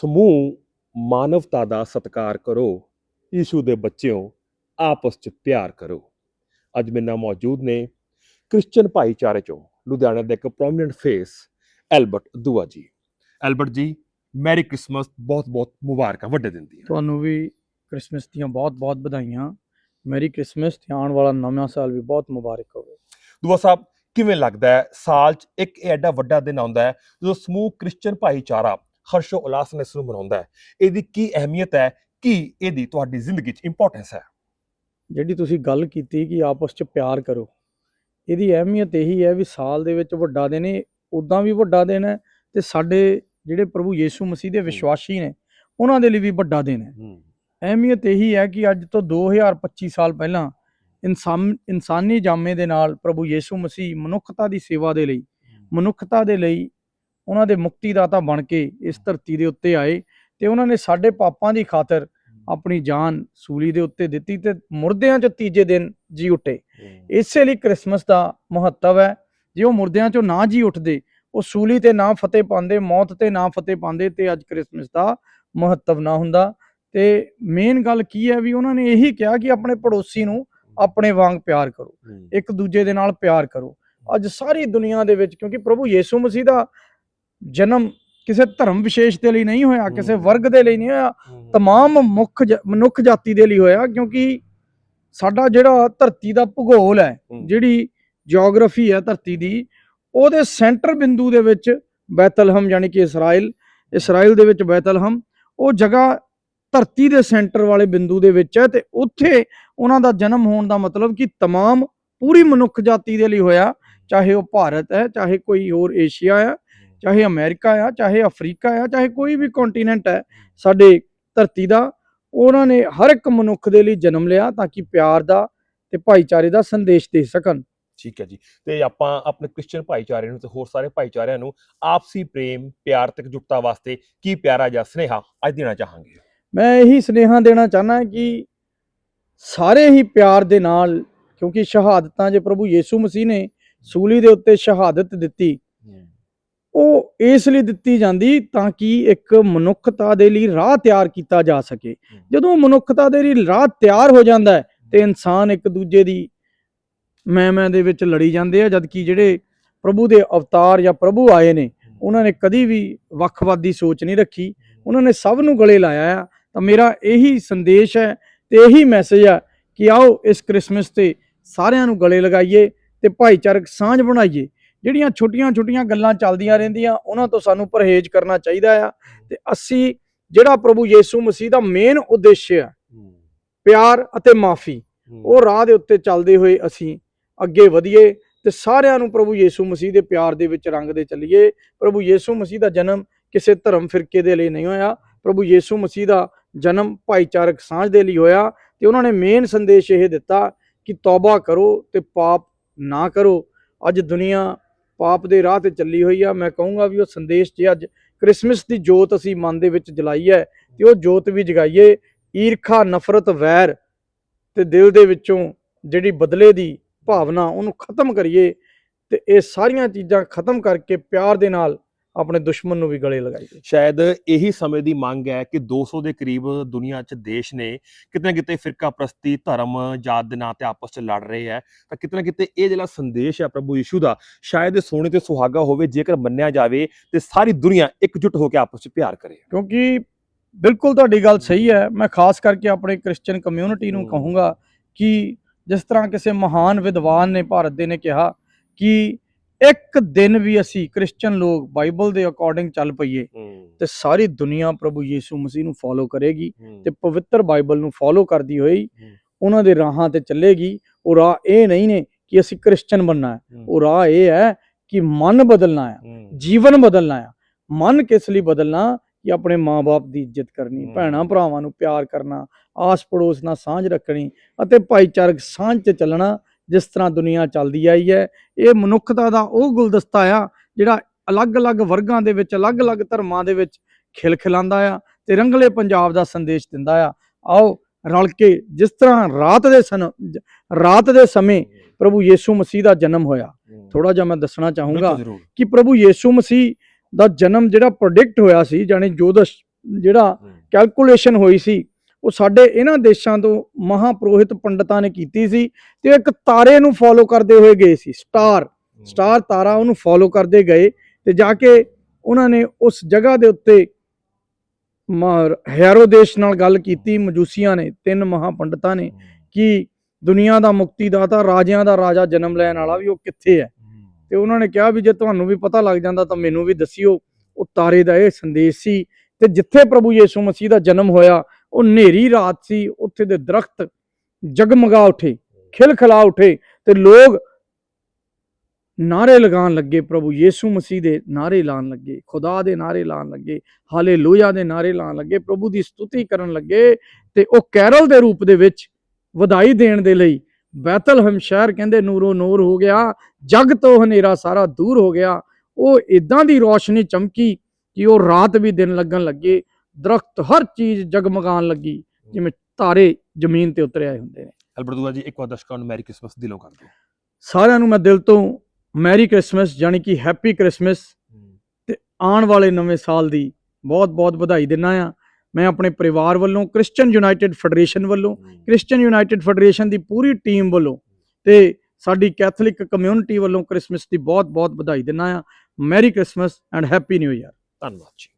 ਸਮੂਹ ਮਾਨਵਤਾ ਦਾ ਸਤਿਕਾਰ ਕਰੋ ਯੀਸ਼ੂ ਦੇ ਬੱਚਿਓ ਆਪਸ 'ਚ ਪਿਆਰ ਕਰੋ। ਅੱਜ ਮੇਰੇ ਨਾਲ ਮੌਜੂਦ ਨੇ ਕ੍ਰਿਸਚੀਅਨ ਭਾਈਚਾਰੇ ਚੋਂ ਲੁਧਿਆਣਾ ਦੇ ਇੱਕ ਪ੍ਰੋਮਿਨੈਂਟ ਫੇਸ ਐਲਬਰਟ ਦੁਆ ਜੀ। ਐਲਬਰਟ ਜੀ ਮੈਰੀ ਕ੍ਰਿਸਮਸ ਬਹੁਤ ਬਹੁਤ ਮੁਬਾਰਕਾਂ ਵੱਡੇ ਦਿਨ ਦੀਆਂ। ਤੁਹਾਨੂੰ ਵੀ ਕ੍ਰਿਸਮਸ ਦੀਆਂ ਬਹੁਤ-ਬਹੁਤ ਵਧਾਈਆਂ। ਮੈਰੀ ਕ੍ਰਿਸਮਸ ਤੇ ਆਉਣ ਵਾਲਾ ਨਵਾਂ ਸਾਲ ਵੀ ਬਹੁਤ ਮੁਬਾਰਕ ਹੋਵੇ। ਦੁਆ ਸਾਹਿਬ ਕਿਵੇਂ ਲੱਗਦਾ ਹੈ ਸਾਲ 'ਚ ਇੱਕ ਐਡਾ ਵੱਡਾ ਦਿਨ ਆਉਂਦਾ ਹੈ ਜਦੋਂ ਸਮੂਹ ਕ੍ਰਿਸਚੀਅਨ ਭਾਈਚਾਰਾ ਹਰਸ਼ੋ ਉਲਾਸ ਨਾਲ ਇਸ ਨੂੰ ਮਨਾਉਂਦਾ ਹੈ। ਇਹਦੀ ਕੀ ਅਹਿਮੀਅਤ ਹੈ? ਕੀ ਇਹਦੀ ਤੁਹਾਡੀ ਜ਼ਿੰਦਗੀ 'ਚ ਇੰਪੋਰਟੈਂਸ ਹੈ? ਜਿਹੜੀ ਤੁਸੀਂ ਗੱਲ ਕੀਤੀ ਕਿ ਆਪਸ 'ਚ ਪਿਆਰ ਕਰੋ ਇਹਦੀ ਅਹਿਮੀਅਤ ਇਹੀ ਹੈ ਵੀ ਸਾਲ ਦੇ ਵਿੱਚ ਵੱਡਾ ਦਿਨ ਇਹ ਉਦਾਂ ਵੀ ਵੱਡਾ ਦਿਨ ਹੈ ਤੇ ਸਾਡੇ ਜਿਹੜੇ ਪ੍ਰਭੂ ਯੀਸ਼ੂ ਮਸੀਹ ਦੇ ਵਿਸ਼ਵਾਸੀ ਨੇ ਉਹਨਾਂ ਦੇ ਲਈ ਵੀ ਵੱਡਾ ਦਿਨ ਹੈ। ਅਹਿਮੀਅਤ ਇਹੀ ਹੈ ਕਿ ਅੱਜ ਤੋਂ 2025 ਸਾਲ ਪਹਿਲਾਂ ਇਨਸਾਨ ਇਨਸਾਨੀ ਜਾਮੇ ਦੇ ਨਾਲ ਪ੍ਰਭੂ ਯੀਸ਼ੂ ਮਸੀਹ ਮਨੁੱਖਤਾ ਦੀ ਸੇਵਾ ਦੇ ਲਈ ਮਨੁੱਖਤਾ ਦੇ ਲਈ ਉਹਨਾਂ ਦੇ ਮੁਕਤੀਦਾਤਾ ਬਣ ਕੇ ਇਸ ਧਰਤੀ ਦੇ ਉੱਤੇ ਆਏ ਤੇ ਉਹਨਾਂ ਨੇ ਸਾਡੇ ਪਾਪਾਂ ਦੀ ਖਾਤਰ ਆਪਣੀ ਜਾਨ ਸੂਲੀ ਦੇ ਉੱਤੇ ਦਿੱਤੀ ਤੇ ਮੁਰਦਿਆਂ 'ਚ ਤੀਜੇ ਦਿਨ ਜੀ ਉੱਠੇ। ਇਸੇ ਲਈ ਕ੍ਰਿਸਮਸ ਦਾ ਮਹੱਤਵ ਹੈ। ਜੇ ਉਹ ਮੁਰਦਿਆਂ 'ਚੋਂ ਨਾ ਜੀ ਉੱਠਦੇ ਉਹ ਸੂਲੀ ਤੇ ਨਾ ਫਤਿਹ ਪਾਉਂਦੇ ਮੌਤ ਤੇ ਨਾ ਫਤਿਹ ਪਾਉਂਦੇ ਤੇ ਅੱਜ ਕ੍ਰਿਸਮਸ ਦਾ ਮਹੱਤਵ ਨਾ ਹੁੰਦਾ। ਤੇ ਮੇਨ ਗੱਲ ਕੀ ਹੈ ਵੀ ਉਹਨਾਂ ਨੇ ਇਹੀ ਕਿਹਾ ਕਿ ਆਪਣੇ ਪੜੋਸੀ ਨੂੰ ਆਪਣੇ ਵਾਂਗ ਪਿਆਰ ਕਰੋ। ਇੱਕ ਦੂਜੇ ਦੇ ਨਾਲ ਪਿਆਰ ਕਰੋ। ਅੱਜ ਸਾਰੀ ਦੁਨੀਆ ਦੇ ਵਿੱਚ ਕਿਉਂਕਿ ਪ੍ਰਭੂ ਯੀਸ਼ੂ ਮਸੀਹ ਦਾ ਜਨਮ ਕਿਸੇ ਧਰਮ ਵਿਸ਼ੇਸ਼ ਦੇ ਲਈ ਨਹੀਂ ਹੋਇਆ ਕਿਸੇ ਹਮ। ਵਰਗ ਦੇ ਲਈ ਨਹੀਂ ਹੋਇਆ ਤਮਾਮ ਮੁੱਖ ਜ- ਮਨੁੱਖ ਜਾਤੀ ਦੇ ਲਈ ਹੋਇਆ ਕਿਉਂਕਿ ਸਾਡਾ ਜਿਹੜਾ ਧਰਤੀ ਦਾ ਭੂਗੋਲ ਹੈ ਹਮ। ਜਿਹੜੀ ਜੀਓਗ੍ਰਾਫੀ ਹੈ ਧਰਤੀ ਦੀ ਉਹਦੇ ਸੈਂਟਰ ਬਿੰਦੂ ਦੇ ਵਿੱਚ ਬੈਤਲਹਮ ਯਾਨੀ ਕਿ ਇਸਰਾਇਲ ਇਸਰਾਇਲ ਦੇ ਵਿੱਚ ਬੈਤਲਹਮ ਉਹ ਜਗ੍ਹਾ ਧਰਤੀ ਦੇ ਸੈਂਟਰ ਵਾਲੇ ਬਿੰਦੂ ਦੇ ਵਿੱਚ ਹੈ ਤੇ ਉੱਥੇ ਉਹਨਾਂ ਦਾ ਜਨਮ ਹੋਣ ਦਾ ਮਤਲਬ ਕਿ तमाम ਪੂਰੀ ਮਨੁੱਖ ਜਾਤੀ ਦੇ ਲਈ ਹੋਇਆ ਚਾਹੇ ਉਹ ਭਾਰਤ ਹੈ ਚਾਹੇ ਕੋਈ ਹੋਰ ਏਸ਼ੀਆ ਹੈ ਚਾਹੇ ਅਮਰੀਕਾ ਆ ਚਾਹੇ ਅਫਰੀਕਾ ਆ ਚਾਹੇ ਕੋਈ ਵੀ ਕੰਟੀਨੈਂਟ ਹੈ ਸਾਡੇ ਧਰਤੀ ਦਾ ਉਹਨਾਂ ਨੇ ਹਰ ਇੱਕ ਮਨੁੱਖ ਦੇ ਲਈ ਜਨਮ ਲਿਆ ਤਾਂ ਕਿ ਪਿਆਰ ਦਾ ਤੇ ਭਾਈਚਾਰੇ ਦਾ ਸੰਦੇਸ਼ ਦੇ ਸਕਣ। ਠੀਕ ਹੈ ਜੀ। ਤੇ ਆਪਾਂ ਆਪਣੇ ਕ੍ਰਿਸਚੀਅਨ ਭਾਈਚਾਰੇ ਨੂੰ ਤੇ ਹੋਰ ਸਾਰੇ ਭਾਈਚਾਰਿਆਂ ਨੂੰ ਆਪਸੀ ਪ੍ਰੇਮ ਪਿਆਰ ਤੇ ਇਕਜੁੱਟਤਾ ਵਾਸਤੇ ਕੀ ਪਿਆਰਾ ਜਿਹਾ ਸੁਨੇਹਾ ਅੱਜ ਦੇਣਾ ਚਾਹਾਂਗੇ। ਮੈਂ ਇਹੀ ਸੁਨੇਹਾ ਦੇਣਾ ਚਾਹਨਾ ਕਿ ਸਾਰੇ ਹੀ ਪਿਆਰ ਦੇ ਨਾਲ ਕਿਉਂਕਿ ਸ਼ਹਾਦਤਾਂ ਜੇ ਪ੍ਰਭੂ ਯੀਸ਼ੂ ਮਸੀਹ ਨੇ ਸੂਲੀ ਦੇ ਉੱਤੇ ਸ਼ਹਾਦਤ ਦਿੱਤੀ ਉਹ ਇਸ ਲਈ ਦਿੱਤੀ ਜਾਂਦੀ ਤਾਂ ਕਿ ਇੱਕ ਮਨੁੱਖਤਾ ਦੇ ਲਈ ਰਾਹ ਤਿਆਰ ਕੀਤਾ ਜਾ ਸਕੇ। ਜਦੋਂ ਮਨੁੱਖਤਾ ਦੇ ਲਈ ਰਾਹ ਤਿਆਰ ਹੋ ਜਾਂਦਾ ਹੈ ਤੇ ਇਨਸਾਨ ਇੱਕ ਦੂਜੇ ਦੀ ਮੈਂ ਮੈਂ ਦੇ ਵਿੱਚ ਲੜੀ ਜਾਂਦੇ ਆ ਜਦ ਕਿ ਜਿਹੜੇ ਪ੍ਰਭੂ ਦੇ ਅਵਤਾਰ ਜਾਂ ਪ੍ਰਭੂ ਆਏ ਨੇ ਉਹਨਾਂ ਨੇ ਕਦੀ ਵੀ ਵੱਖਵਾਦੀ ਸੋਚ ਨਹੀਂ ਰੱਖੀ। ਉਹਨਾਂ ਨੇ ਸਭ ਨੂੰ ਗਲੇ ਲਾਇਆ ਆ। ਤਾਂ ਮੇਰਾ ਇਹੀ ਸੰਦੇਸ਼ ਹੈ ਤੇ ਇਹੀ ਮੈਸੇਜ ਹੈ ਕਿ ਆਓ ਇਸ ਕ੍ਰਿਸਮਸ ਤੇ ਸਾਰਿਆਂ ਨੂੰ ਗਲੇ ਲਗਾਈਏ ਤੇ ਭਾਈਚਾਰਕ ਸਾਂਝ ਬਣਾਈਏ। ਜਿਹੜੀਆਂ ਛੋਟੀਆਂ-ਛੋਟੀਆਂ ਗੱਲਾਂ ਚੱਲਦੀਆਂ ਰਹਿੰਦੀਆਂ ਉਹਨਾਂ ਤੋਂ ਸਾਨੂੰ ਪਰਹੇਜ਼ ਕਰਨਾ ਚਾਹੀਦਾ ਆ। ਤੇ ਅਸੀਂ ਜਿਹੜਾ ਪ੍ਰਭੂ ਯੀਸ਼ੂ ਮਸੀਹ ਦਾ ਮੇਨ ਉਦੇਸ਼ ਹੈ। ਪਿਆਰ ਅਤੇ ਮਾਫੀ ਉਹ ਰਾਹ ਦੇ ਉੱਤੇ ਚੱਲਦੇ ਹੋਏ ਅਸੀਂ ਅੱਗੇ ਵਧੀਏ ਤੇ ਸਾਰਿਆਂ ਨੂੰ ਪ੍ਰਭੂ ਯੀਸ਼ੂ ਮਸੀਹ ਦੇ ਪਿਆਰ ਦੇ ਵਿੱਚ ਰੰਗਦੇ ਚੱਲੀਏ। ਪ੍ਰਭੂ ਯੀਸ਼ੂ ਮਸੀਹ ਦਾ ਜਨਮ ਕਿਸੇ ਧਰਮ ਫਿਰਕੇ ਦੇ ਲਈ ਨਹੀਂ ਹੋਇਆ। ਪ੍ਰਭੂ ਯੀਸ਼ੂ ਮਸੀਹ ਦਾ ਜਨਮ ਭਾਈਚਾਰਕ ਸਾਂਝ ਦੇ ਲਈ ਹੋਇਆ ਤੇ ਉਹਨਾਂ ਨੇ ਮੇਨ ਸੰਦੇਸ਼ ਇਹ ਦਿੱਤਾ ਕਿ ਤੌਬਾ ਕਰੋ ਤੇ ਪਾਪ ਨਾ ਕਰੋ। ਅੱਜ ਦੁਨੀਆ ਪਾਪ ਦੇ ਰਾਹ ਤੇ ਚੱਲੀ ਹੋਈ ਆ। ਮੈਂ ਕਹੂੰਗਾ ਵੀ ਉਹ ਸੰਦੇਸ਼ ਜੇ ਅੱਜ ਕ੍ਰਿਸਮਸ ਦੀ ਜੋਤ ਅਸੀਂ ਮਨ ਦੇ ਵਿੱਚ ਜਲਾਈ ਹੈ, ਤੇ ਉਹ ਜੋਤ ਵੀ ਜਗਾਈਏ। ਈਰਖਾ, ਨਫ਼ਰਤ, ਵੈਰ ਤੇ ਦਿਲ ਦੇ ਵਿੱਚੋਂ ਜਿਹੜੀ ਬਦਲੇ ਦੀ ਭਾਵਨਾ ਉਹਨੂੰ ਖਤਮ ਕਰੀਏ ਤੇ ਇਹ ਸਾਰੀਆਂ ਚੀਜ਼ਾਂ ਖਤਮ ਕਰਕੇ ਪਿਆਰ ਦੇ ਨਾਲ ਆਪਣੇ ਦੁਸ਼ਮਣ ਨੂੰ ਵੀ ਗਲੇ ਲਗਾਈਏ ਸ਼ਾਇਦ ਇਹੀ ਸਮੇਂ ਦੀ ਮੰਗ ਹੈ ਕਿ 200 ਦੇ ਕਰੀਬ ਦੁਨੀਆ 'ਚ ਦੇਸ਼ ਨੇ ਕਿਤੇ ਨਾ ਕਿਤੇ ਫਿਰਕਾ ਪ੍ਰਸਤੀ ਧਰਮ ਜਾਤ ਦੇ ਨਾਂ ਤੇ ਆਪਸ 'ਚ ਲੜ ਰਹੇ ਹੈ। ਤਾਂ ਕਿਤੇ ਨਾ ਕਿਤੇ ਇਹ ਜਿਹੜਾ ਸੰਦੇਸ਼ ਹੈ ਪ੍ਰਭੂ ਯਿਸੂ ਦਾ ਸ਼ਾਇਦ ਇਹ ਸੋਹਣੇ ਤੇ ਸੁਹਾਗਾ ਹੋਵੇ ਜੇਕਰ ਮੰਨਿਆ ਜਾਵੇ ਤੇ ਸਾਰੀ ਦੁਨੀਆ ਇਕਜੁੱਟ ਹੋ ਕੇ ਆਪਸ 'ਚ ਪਿਆਰ ਕਰੇ। ਕਿਉਂਕਿ ਬਿਲਕੁਲ ਤੁਹਾਡੀ ਗੱਲ ਸਹੀ ਹੈ। ਮੈਂ ਖਾਸ ਕਰਕੇ ਆਪਣੇ ਕ੍ਰਿਸਚੀਅਨ ਕਮਿਊਨਿਟੀ ਨੂੰ। ਕਹੂੰਗਾ ਕਿ ਜਿਸ ਤਰ੍ਹਾਂ ਕਿਸੇ ਮਹਾਨ ਵਿਦਵਾਨ ਨੇ ਭਾਰਤ ਦੇ ਨੇ ਕਿਹਾ ਕਿ ਇੱਕ ਦਿਨ ਵੀ ਅਸੀਂ ਕ੍ਰਿਸਚੀਅਨ ਲੋਕ ਬਾਈਬਲ ਦੇ ਅਕੋਰਡਿੰਗ ਚੱਲ ਪਈਏ ਤੇ ਸਾਰੀ ਦੁਨੀਆ ਪ੍ਰਭੂ ਯੀਸ਼ੂ ਮਸੀਹ ਨੂੰ ਫੋਲੋ ਕਰੇਗੀ ਤੇ ਪਵਿੱਤਰ ਬਾਈਬਲ ਨੂੰ ਫੋਲੋ ਕਰਦੀ ਹੋਈ। ਉਹਨਾਂ ਦੇ ਰਾਹਾਂ ਤੇ ਚੱਲੇਗੀ। ਉਹ ਰਾਹ ਇਹ ਨਹੀਂ ਨੇ ਕਿ ਅਸੀਂ ਕ੍ਰਿਸਚੀਅਨ ਬਣਨਾ ਹੈ। ਉਹ ਰਾਹ ਇਹ ਹੈ ਕਿ ਮਨ ਬਦਲਣਾ ਹੈ ਜੀਵਨ ਬਦਲਣਾ ਆ ਮਨ ਕਿਸ ਲਈ ਬਦਲਣਾ? ਕਿ ਆਪਣੇ ਮਾਪੇ ਦੀ ਇੱਜ਼ਤ ਕਰਨੀ। ਭੈਣਾਂ ਭਰਾਵਾਂ ਨੂੰ ਪਿਆਰ ਕਰਨਾ ਆਸ ਪੜੋਸ ਨਾਲ ਸਾਂਝ ਰੱਖਣੀ ਅਤੇ ਭਾਈਚਾਰਕ ਸਾਂਝ ਤੇ ਚੱਲਣਾ ਜਿਸ ਤਰ੍ਹਾਂ ਦੁਨੀਆ ਚੱਲਦੀ ਆਈ ਹੈ। ਇਹ ਮਨੁੱਖਤਾ ਦਾ ਉਹ ਗੁਲਦਸਤਾ ਆ ਜਿਹੜਾ ਅਲੱਗ-ਅਲੱਗ ਵਰਗਾਂ ਦੇ ਵਿੱਚ ਅਲੱਗ-ਅਲੱਗ ਧਰਮਾਂ ਦੇ ਵਿੱਚ ਖਿਲਖਿਲਾਉਂਦਾ ਆ ਤੇ ਰੰਗਲੇ ਪੰਜਾਬ ਦਾ ਸੰਦੇਸ਼ ਦਿੰਦਾ ਆ। ਆਓ ਰਲ ਕੇ ਜਿਸ ਤਰ੍ਹਾਂ ਰਾਤ ਦੇ ਸਨ ਰਾਤ ਦੇ ਸਮੇਂ ਪ੍ਰਭੂ ਯੀਸ਼ੂ ਮਸੀਹ ਦਾ ਜਨਮ ਹੋਇਆ। ਥੋੜਾ ਜਿਹਾ ਮੈਂ ਦੱਸਣਾ ਚਾਹੂੰਗਾ ਕਿ ਪ੍ਰਭੂ ਯੀਸ਼ੂ ਮਸੀਹ ਦਾ ਜਨਮ ਜਿਹੜਾ ਪ੍ਰੈਡਿਕਟ ਹੋਇਆ ਸੀ ਜਾਨੀ ਜੋਦਸ਼ ਜਿਹੜਾ ਕੈਲਕੂਲੇਸ਼ਨ ਹੋਈ ਸੀ ਉਹ ਸਾਡੇ ਇਹਨਾਂ ਦੇਸ਼ਾਂ ਤੋਂ ਮਹਾਪੁਰੋਹਿਤ ਪੰਡਤਾਂ ਨੇ ਕੀਤੀ ਸੀ ਤੇ ਇੱਕ ਤਾਰੇ ਨੂੰ ਫੋਲੋ ਕਰਦੇ ਹੋਏ ਗਏ ਸੀ ਸਟਾਰ ਸਟਾਰ ਤਾਰਾ ਉਹਨੂੰ ਫੋਲੋ ਕਰਦੇ ਗਏ ਤੇ ਜਾ ਕੇ ਉਹਨਾਂ ਨੇ ਉਸ ਜਗ੍ਹਾ ਦੇ ਉੱਤੇ ਹੈਰੋਦੇਸ਼ ਨਾਲ ਗੱਲ ਕੀਤੀ ਮਜੂਸੀਆਂ ਨੇ ਤਿੰਨ ਮਹਾਪੰਡਤਾਂ ਨੇ ਕਿ ਦੁਨੀਆ ਦਾ ਮੁਕਤੀਦਾਤਾ ਰਾਜਿਆਂ ਦਾ ਰਾਜਾ ਜਨਮ ਲੈਣ ਵਾਲਾ ਵੀ ਉਹ ਕਿੱਥੇ ਹੈ। ਤੇ ਉਹਨਾਂ ਨੇ ਕਿਹਾ ਵੀ ਜੇ ਤੁਹਾਨੂੰ ਵੀ ਪਤਾ ਲੱਗ ਜਾਂਦਾ ਤਾਂ ਮੈਨੂੰ ਵੀ ਦੱਸਿਓ ਉਹ ਤਾਰੇ ਦਾ ਇਹ ਸੰਦੇਸ਼ ਸੀ ਤੇ ਜਿੱਥੇ ਪ੍ਰਭੂ ਯੀਸ਼ੂ ਮਸੀਹ ਦਾ ਜਨਮ ਹੋਇਆ ਉਹ ਹਨੇਰੀ ਰਾਤ ਸੀ, ਉੱਥੇ ਦੇ ਦਰਖਤ ਜਗਮਗਾ ਉਠੇ, ਖਿਲਖਲਾ ਉਠੇ ਤੇ ਲੋਕ ਨਾਰੇ ਲਗਾਉਣ ਲੱਗੇ ਪ੍ਰਭੂ ਯੀਸ਼ੂ ਮਸੀਹ ਦੇ ਨਾਰੇ ਲਾਉਣ ਲੱਗੇ, ਖੁਦਾ ਦੇ ਨਾਰੇ ਲਾਉਣ ਲੱਗੇ, ਹਾਲੇਲੂਇਆ ਦੇ ਨਾਰੇ ਲਾਉਣ ਲੱਗੇ, ਪ੍ਰਭੂ ਦੀ ਸਤੁਤੀ ਕਰਨ ਲੱਗੇ ਤੇ ਉਹ ਕੈਰਲ ਦੇ ਰੂਪ ਦੇ ਵਿੱਚ ਵਧਾਈ ਦੇਣ ਦੇ ਲਈ ਬੈਤਲਹਮ ਸ਼ਹਿਰ ਕਹਿੰਦੇ ਨੂਰੋ ਨੂਰ ਹੋ ਗਿਆ, ਜਗ ਤੋਂ ਹਨੇਰਾ ਸਾਰਾ ਦੂਰ ਹੋ ਗਿਆ, ਉਹ ਇਦਾਂ ਦੀ ਰੋਸ਼ਨੀ ਚਮਕੀ ਕਿ ਉਹ ਰਾਤ ਵੀ ਦਿਨ ਲੱਗਣ ਲੱਗੇ ਦਰਖਤ ਹਰ ਚੀਜ਼ ਜਗਮਗਾਉਣ ਲੱਗੀ ਜਿਵੇਂ ਤਾਰੇ ਜ਼ਮੀਨ ਤੇ ਉਤਰੇ ਆਏ ਹੁੰਦੇ ਨੇ। ਅਲਬਰਦੂਆ ਜੀ ਇੱਕ ਵਾਰ ਦਰਸ਼ਕਾਂ ਨੂੰ ਮੈਰੀ ਕ੍ਰਿਸਮਸ ਦਿਲੋਂ ਕਰ ਦਿਓ ਸਾਰਿਆਂ ਨੂੰ ਮੈਂ ਦਿਲ ਤੋਂ ਮੈਰੀ ਕ੍ਰਿਸਮਸ ਯਾਨੀ ਕਿ ਹੈਪੀ ਕ੍ਰਿਸਮਸ ਤੇ ਆਉਣ ਵਾਲੇ ਨਵੇਂ ਸਾਲ ਦੀ ਬਹੁਤ-ਬਹੁਤ ਵਧਾਈ ਦਿੰਦਾ ਆ ਮੈਂ ਆਪਣੇ ਪਰਿਵਾਰ ਵੱਲੋਂ ਕ੍ਰਿਸਚੀਅਨ ਯੂਨਾਈਟਿਡ ਫੈਡਰੇਸ਼ਨ ਵੱਲੋਂ ਕ੍ਰਿਸਚੀਅਨ ਯੂਨਾਈਟਿਡ ਫੈਡਰੇਸ਼ਨ ਦੀ ਪੂਰੀ ਟੀਮ ਵੱਲੋਂ ਤੇ ਸਾਡੀ ਕੈਥੋਲਿਕ ਕਮਿਊਨਿਟੀ ਵੱਲੋਂ ਕ੍ਰਿਸਮਸ ਦੀ ਬਹੁਤ-ਬਹੁਤ ਵਧਾਈ ਦਿੰਦਾ ਆ merry Christmas and happy new year ਧੰਨਵਾਦ ਜੀ।